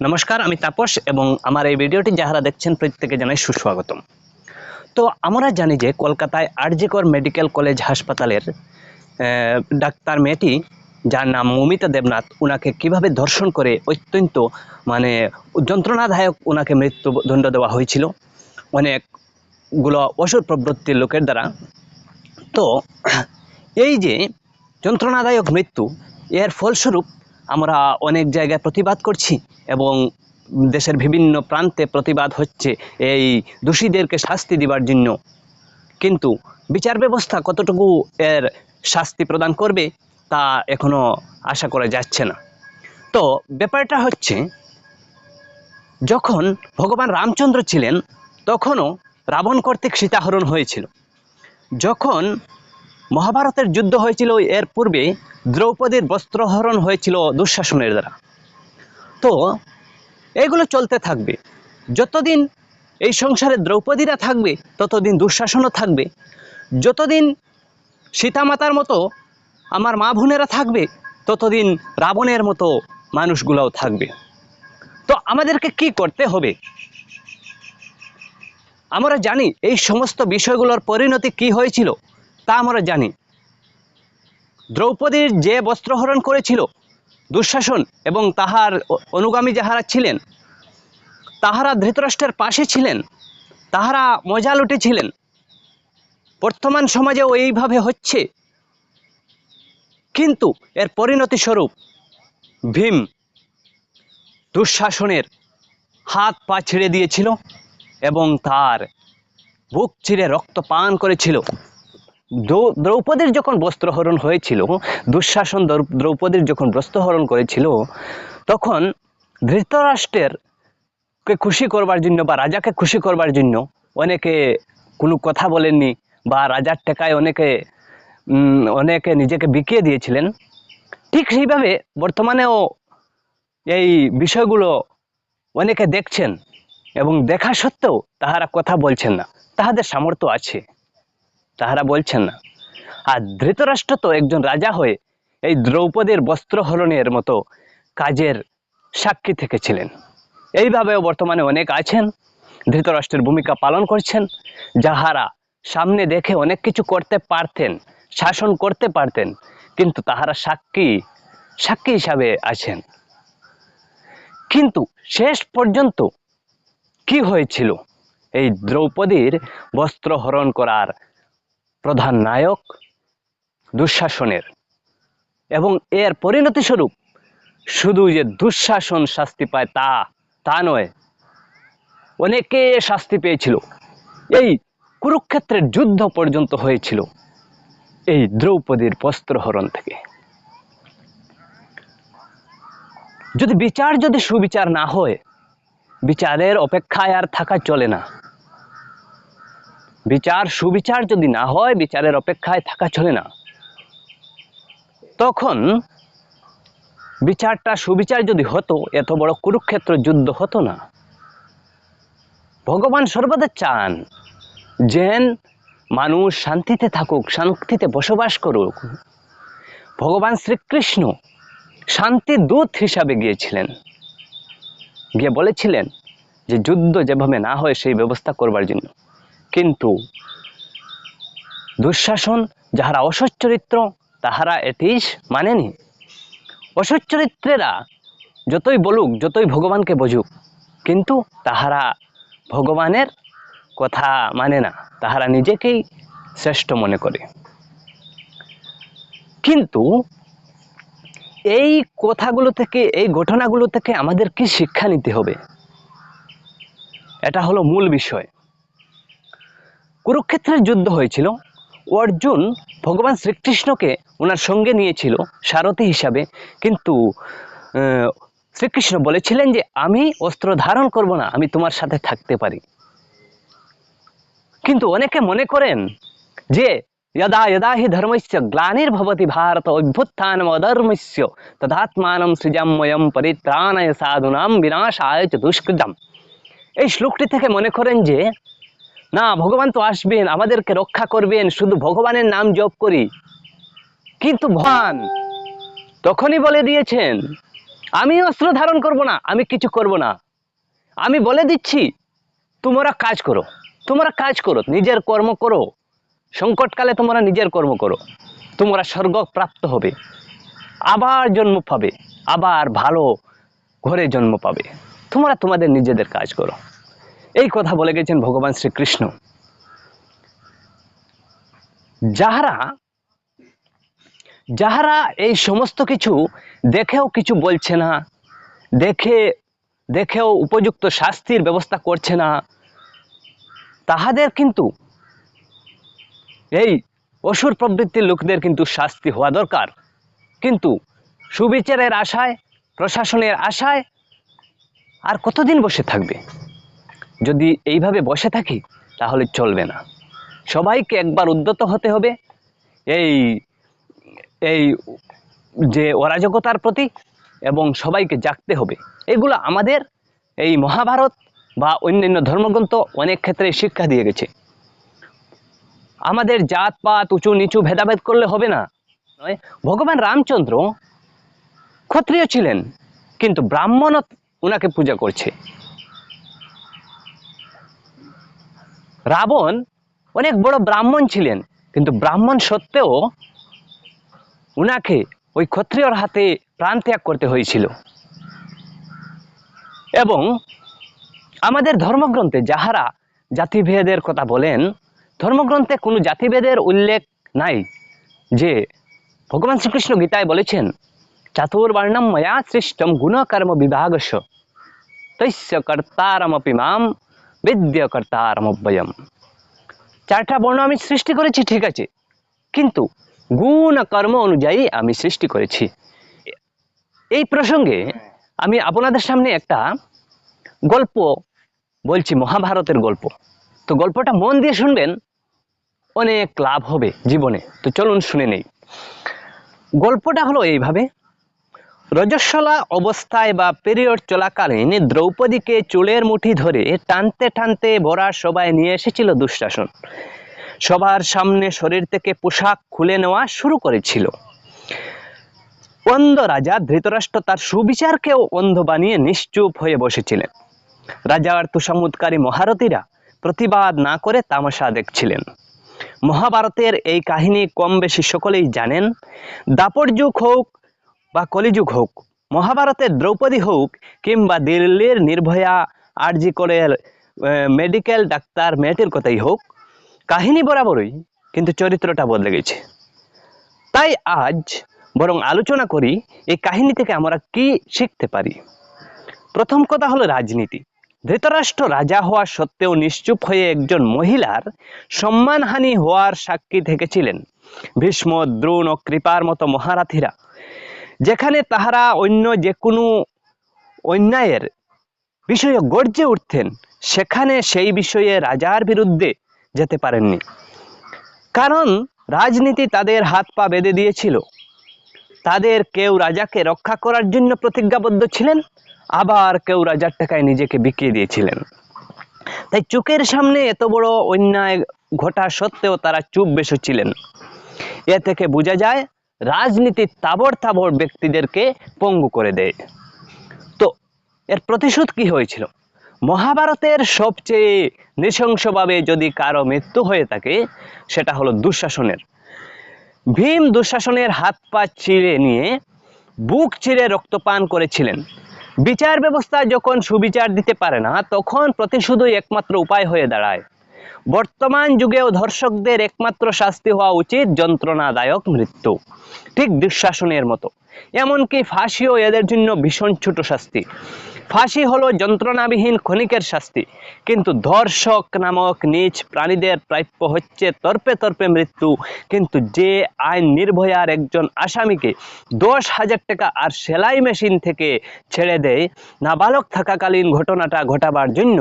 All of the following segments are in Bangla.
নমস্কার, আমি তাপস এবং আমার এই ভিডিওটি যাহারা দেখছেন প্রত্যেকে জানাই সুস্বাগতম। তো আমরা জানি যে কলকাতায় আরজিকর মেডিকেল কলেজ হাসপাতালের ডাক্তার মেয়েটি, যার নাম মমিতা দেবনাথ ওনাকে কীভাবে ধর্ষণ করে অত্যন্ত মানে যন্ত্রণাদায়ক ওনাকে মৃত্যুদণ্ড দেওয়া হয়েছিল। অনেকগুলো অসুর প্রবৃত্তির লোকের দ্বারা। তো, এই যে যন্ত্রণাদায়ক মৃত্যু, এর ফলস্বরূপ আমরা অনেক জায়গায় প্রতিবাদ করছি এবং দেশের বিভিন্ন প্রান্তে প্রতিবাদ হচ্ছে এই দোষীদেরকে শাস্তি দেওয়ার জন্য। কিন্তু বিচার ব্যবস্থা কতটুকু এর শাস্তি প্রদান করবে তা এখনও আশা করা যাচ্ছে না। তো ব্যাপারটা হচ্ছে, যখন ভগবান রামচন্দ্র ছিলেন, তখনও রাবণ কর্তৃক সীতাহরণ হয়েছিল। যখন মহাভারতের যুদ্ধ হয়েছিল এর পূর্বে, দ্রৌপদীর বস্ত্রহরণ হয়েছিল দুঃশাসনের দ্বারা। তো, এগুলো চলতে থাকবে। যতদিন এই সংসারে দ্রৌপদীরা থাকবে, ততদিন দুঃশাসনও থাকবে। যতদিন সীতামাতার মতো আমার মা বোনেরা থাকবে, ততদিন রাবণের মতো মানুষগুলোও থাকবে। তো আমাদেরকে কি করতে হবে? আমরা জানি এই সমস্ত বিষয়গুলোর পরিণতি কি হয়েছিল। তা আমরা জানি। দ্রৌপদীর যে বস্ত্রহরণ করেছিল, দুঃশাসন এবং তাহার অনুগামী যাহারা ছিলেন, তাহারা ধৃতরাষ্ট্রের পাশে ছিলেন, তাহারা মজা লুটেছিলেন। বর্তমান সমাজেও এইভাবে হচ্ছে। কিন্তু এর পরিণতি স্বরূপ ভীম দুঃশাসনের হাত পা ছেড়ে দিয়েছিল এবং তার বুক চিরে রক্ত পান করেছিল। দ্রৌপদীর যখন বস্ত্রহরণ হয়েছিল, দুঃশাসন দ্রৌ- দ্রৌপদীর যখন বস্ত্রহরণ করেছিল, তখন ধৃতরাষ্ট্রের কে খুশি করবার জন্য বা রাজাকে খুশি করবার জন্য অনেকে কোনো কথা বলেননি বা রাজার টেকায় অনেকে অনেকে নিজেকে বিকিয়ে দিয়েছিলেন। ঠিক সেইভাবে বর্তমানেও এই বিষয়গুলো অনেকে দেখছেন এবং দেখা সত্ত্বেও তাহারা কথা বলছেন না। তাহাদের সামর্থ্য আছে। তাহারা বলছেন না। আর ধৃতরাষ্ট্র তো একজন রাজা হয়ে এই দ্রৌপদীর বস্ত্রহরণের মতো কাজের সাক্ষী থেকেছিলেন। এইভাবেও বর্তমানে অনেক আছেন, ধৃতরাষ্ট্রের ভূমিকা পালন করছেন, যাহারা সামনে দেখে অনেক কিছু করতে পারতেন, শাসন করতে পারতেন, কিন্তু তাহারা সাক্ষী সাক্ষী হিসাবে আছেন। কিন্তু শেষ পর্যন্ত কি হয়েছিল? এই দ্রৌপদীর বস্ত্র হরণ করার প্রধান নায়ক দুঃশাসনের। এবং এর পরিণতি স্বরূপ শুধু যে দুঃশাসন শাস্তি পায় তা তা নয়, অনেকে শাস্তি পেয়েছিল। এই কুরুক্ষেত্রের যুদ্ধ পর্যন্ত হয়েছিল এই দ্রৌপদীর বস্ত্রহরণ থেকে। যদি বিচার যদি সুবিচার না হয়, বিচারের অপেক্ষায় আর থাকা চলে না। বিচার সুবিচার যদি না হয়, বিচারের অপেক্ষায় থাকা চলে না। তখন বিচারটা সুবিচার যদি হতো, এত বড় কুরুক্ষেত্র যুদ্ধ হতো না। ভগবান সর্বদা চান যেন মানুষ শান্তিতে থাকুক, শান্তিতে বসবাস করুক। ভগবান শ্রীকৃষ্ণ শান্তি দূত হিসাবে গিয়েছিলেন। গিয়ে বলেছিলেন যে, যুদ্ধ যেভাবে না হয়, সেই ব্যবস্থা করবার জন্য। কিন্তু দুঃশাসন যাহারা অসচ্চরিত্র, তাহারা এটি মানেনি। অসচ্চরিত্রেরা যতই বলুক, যতই ভগবানকে বুঝুক, কিন্তু তাহারা ভগবানের কথা মানে না, তাহারা নিজেকেই শ্রেষ্ঠ মনে করে। কিন্তু এই কথাগুলো থেকে, এই ঘটনাগুলো থেকে আমাদের কি শিক্ষা নিতে হবে? এটা হলো মূল বিষয়। কুরুক্ষেত্রের যুদ্ধ হয়েছিল। অর্জুন ভগবান শ্রীকৃষ্ণকে ওনার সঙ্গে নিয়েছিল, সারথী হিসাবে। কিন্তু শ্রীকৃষ্ণ বলেছিলেন যে, আমি অস্ত্র ধারণ করব না, আমি তোমার সাথে থাকতে পারি। কিন্তু অনেকে মনে করেন যে যদা যদা হি ধর্মস্য গ্লানির ভবতি ভারত অভ্যুত্থান অধর্মস্য তদাত্মানম সৃজাময়ম পরিত্রাণায় সাধুনাম বিনাশায় চ দুষ্কৃতম এই শ্লোকটি থেকে মনে করেন যে না, ভগবান তো আসবেন, আমাদেরকে রক্ষা করবেন, শুধু ভগবানের নাম জপ করি। কিন্তু ভগবান তখনই বলে দিয়েছেন আমি অস্ত্র ধারণ করব না, আমি কিছু করব না। আমি বলে দিচ্ছি, তোমরা কাজ করো, তোমরা কাজ করো, নিজের কর্ম করো, সংকটকালে তোমরা নিজের কর্ম করো, তোমরা স্বর্গ প্রাপ্ত হবে, আবার জন্ম পাবে, আবার ভালো ঘরে জন্ম পাবে। তোমরা তোমাদের নিজেদের কাজ করো। এই কথা বলে গেছেন ভগবান শ্রীকৃষ্ণ। যাহারা যাহারা এই সমস্ত কিছু দেখেও কিছু বলছে না, দেখে, দেখেও উপযুক্ত শাস্তির ব্যবস্থা করছে না, তাহাদের কিন্তু এই অসুর প্রবৃত্তির লোকদের কিন্তু শাস্তি হওয়া দরকার। কিন্তু সুবিচারের আশায়, প্রশাসনের আশায় আর কতদিন বসে থাকবে? যদি এইভাবে বসে থাকি, তাহলে চলবে না। সবাইকে একবার উদ্যত হতে হবে। এই এই যে অরাজকতার প্রতি এবং সবাইকে জাগতে হবে। এগুলো আমাদের এই মহাভারত বা অন্যান্য ধর্মগ্রন্থ অনেক ক্ষেত্রে শিক্ষা দিয়ে গেছে। আমাদের জাত পাত উঁচু নিচু ভেদাভেদ করলে হবে না। নয়, ভগবান রামচন্দ্র ক্ষত্রিয় ছিলেন, কিন্তু ব্রাহ্মণ ওনাকে পূজা করছে। রাবণ অনেক বড় ব্রাহ্মণ ছিলেন, কিন্তু ব্রাহ্মণ সত্ত্বেও উনাকে ওই ক্ষত্রিয়র হাতে প্রাণ ত্যাগ করতে হয়েছিল। এবং আমাদের ধর্মগ্রন্থে যাহারা জাতিভেদের কথা বলেন, ধর্মগ্রন্থে কোনো জাতিভেদের উল্লেখ নাই যে ভগবান শ্রীকৃষ্ণ গীতায় বলেছেন, চাতুর্বর্ণম ময়া সৃষ্টম গুণকর্ম বিভাগস্য, তৈস্য কর্তারমপি মাম বিদ্য কর্তারমব্যয়ম চারটা বর্ণ আমি সৃষ্টি করেছি, ঠিক আছে। কিন্তু গুণ কর্ম অনুযায়ী আমি সৃষ্টি করেছি। এই প্রসঙ্গে আমি আপনাদের সামনে একটা গল্প বলছি, মহাভারতের গল্প। তো গল্পটা মন দিয়ে শুনবেন, অনেক লাভ হবে জীবনে। তো চলুন শুনে নেই। গল্পটা হলো এইভাবে। রজস্বলা অবস্থায় বা পিরিয়ড চলাকালীন দ্রৌপদীকে চুলের মুঠি ধরে টানতে টানতে ভরা সবাই নিয়ে এসেছিল দুঃশাসন। সবার সামনে শরীর থেকে পোশাক খুলে নেওয়া শুরু করেছিল। অন্ধ রাজা ধৃতরাষ্ট্র তার সুবিচারকেও অন্ধ বানিয়ে নিশ্চুপ হয়ে বসেছিলেন। রাজার তুষামুদকারী মহারথীরা প্রতিবাদ না করে তামাশা দেখছিলেন। মহাভারতের এই কাহিনী কম বেশি সকলেই জানেন। দাপর যুগ হোক বা কলিযুগ হোক, মহাভারতের দ্রৌপদী হোক কিংবা দিল্লির নির্ভয়া আরজি করের মেডিকেল ডাক্তার মেয়েটির কথাই হোক, কাহিনী বরাবরই কিন্তু চরিত্রটা বদলে গেছে। তাই আজ বরং আলোচনা করি এই কাহিনী থেকে আমরা কি শিখতে পারি। প্রথম কথা হলো রাজনীতি। ধৃতরাষ্ট্র রাজা হওয়া সত্ত্বেও নিশ্চুপ হয়ে একজন মহিলার সম্মানহানি হওয়ার সাক্ষী থেকেছিলেন। ভীষ্ম, দ্রোণ ও কৃপার মতো মহারাথীরা। যেখানে তাহারা অন্য যে কোনো অন্যায়ের বিষয়ে গর্জে উঠতেন, সেখানে সেই বিষয়ে রাজার বিরুদ্ধে যেতে পারেননি। কারণ রাজনীতি তাদের হাত পা বেঁধে দিয়েছিল। তাদের কেউ রাজাকে রক্ষা করার জন্য প্রতিজ্ঞাবদ্ধ ছিলেন, আবার কেউ রাজার টাকায় নিজেকে বিকিয়ে দিয়েছিলেন। তাই চোখের সামনে এত বড় অন্যায় ঘটা সত্ত্বেও তারা চুপ বসেছিলেন এ থেকে বোঝা যায় রাজনীতি তাবড় তাবড় ব্যক্তিদেরকে পঙ্গু করে দেয়। তো, এর প্রতিশোধ কি হয়েছিল? মহাভারতের সবচেয়ে নৃশংসভাবে যদি কারও মৃত্যু হয়ে থাকে, সেটা হলো দুঃশাসনের। ভীম দুঃশাসনের হাত পা চিড়ে নিয়ে বুক চিরে রক্তপান করেছিলেন। বিচার ব্যবস্থা যখন সুবিচার দিতে পারে না, তখন প্রতিশোধই একমাত্র উপায় হয়ে দাঁড়ায়। বর্তমান যুগেও ধর্ষকদের একমাত্র শাস্তি হওয়া উচিত যন্ত্রণাদায়ক মৃত্যু। ঠিক দুঃশাসনের মতো। এমনকি ফাঁসিও এদের জন্য ভীষণ ছোট শাস্তি। ফাঁসি হলো যন্ত্রণাবিহীন ক্ষণিকের শাস্তি। কিন্তু ধর্ষক নামক নিজ প্রাণীদের প্রাপ্য হচ্ছে তর্পে তর্পে মৃত্যু। কিন্তু যে আইন নির্ভয়ার একজন আসামিকে দশ হাজার টাকা আর সেলাই মেশিন থেকে ছেড়ে দেয়, নাবালক থাকাকালীন ঘটনাটা ঘটাবার জন্য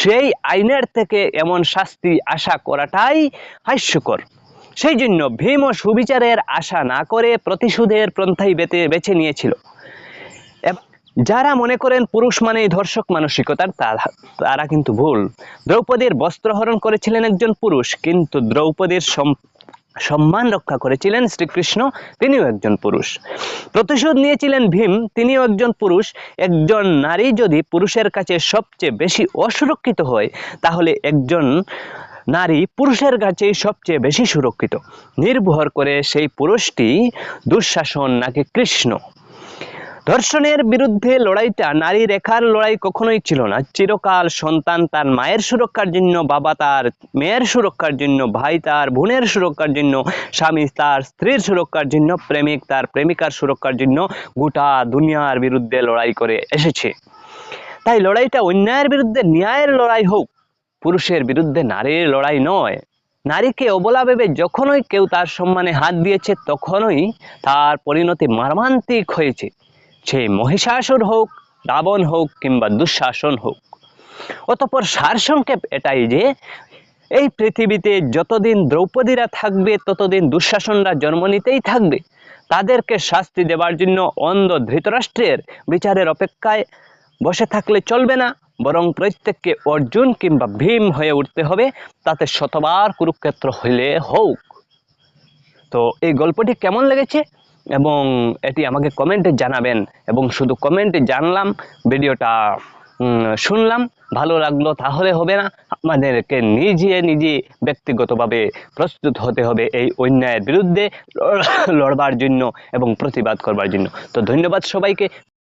সেই আইনের থেকে এমন শাস্তি আশা করাটাই হাস্যকর। সেই জন্য ভীম সুবিচারের আশা না করে প্রতিশোধের পন্থাই বেতে বেছে নিয়েছিল। যারা মনে করেন পুরুষ মানেই ধর্ষক মানসিকতার, তারা কিন্তু ভুল। দ্রৌপদীর বস্ত্রহরণ করেছিলেন একজন পুরুষ, কিন্তু দ্রৌপদীর সম- সম্মান রক্ষা করেছিলেন শ্রীকৃষ্ণ, তিনিও একজন পুরুষ। প্রতিশোধ নিয়েছিলেন ভীম, তিনিও একজন পুরুষ। একজন নারী যদি পুরুষের কাছে সবচেয়ে বেশি অসুরক্ষিত হয়, তাহলে একজন নারী পুরুষের কাছে সবচেয়ে বেশি সুরক্ষিত। নির্ভর করে সেই পুরুষটি দুঃশাসন নাকি কৃষ্ণ। ধর্ষণের বিরুদ্ধে লড়াইটা নারী রেখার লড়াই কখনোই ছিল না। চিরকাল সন্তান তার মায়ের সুরক্ষার জন্য, বাবা তার মেয়ের সুরক্ষার জন্য, ভাই তার বোনের সুরক্ষার জন্য, স্বামী তার স্ত্রীর সুরক্ষার জন্য, প্রেমিক তার প্রেমিকার সুরক্ষার জন্য গোটা দুনিয়ার বিরুদ্ধে লড়াই করে এসেছে। তাই লড়াইটা অন্যায়ের বিরুদ্ধে ন্যায়ের লড়াই হোক, পুরুষের বিরুদ্ধে নারীর লড়াই নয়। নারীকে অবলা ভেবে যখনই কেউ তার সম্মানে হাত দিয়েছে, তখনই তার পরিণতি মর্মান্তিক হয়েছে। সে মহিষাসুর হোক, রাবণ হোক কিংবা দুঃশাসন হোক। অতপর সারসংক্ষেপ এটাই যে, এই পৃথিবীতে যতদিন দ্রৌপদীরা থাকবে, ততদিন দুঃশাসনরা জন্ম নিতেই থাকবে। তাদেরকে শাস্তি দেওয়ার জন্য অন্ধ ধৃতরাষ্ট্রের বিচারের অপেক্ষায় বসে থাকলে চলবে না, বরং প্রত্যেককে অর্জুন কিংবা ভীম হয়ে উঠতে হবে, তাতে শতবার কুরুক্ষেত্র হইলে হোক। তো এই গল্পটি কেমন লেগেছে? এবং এটি আমাকে কমেন্টে জানাবেন এবং শুধু কমেন্টে জানলাম, ভিডিওটা শুনলাম, ভালো লাগল তাহলে হবে না, আমাদেরকে নিজে নিজে ব্যক্তিগতভাবে প্রস্তুত হতে হবে এই অন্যায়ের বিরুদ্ধে লড়বার জন্য এবং প্রতিবাদ করবার জন্য। তো ধন্যবাদ সবাইকে।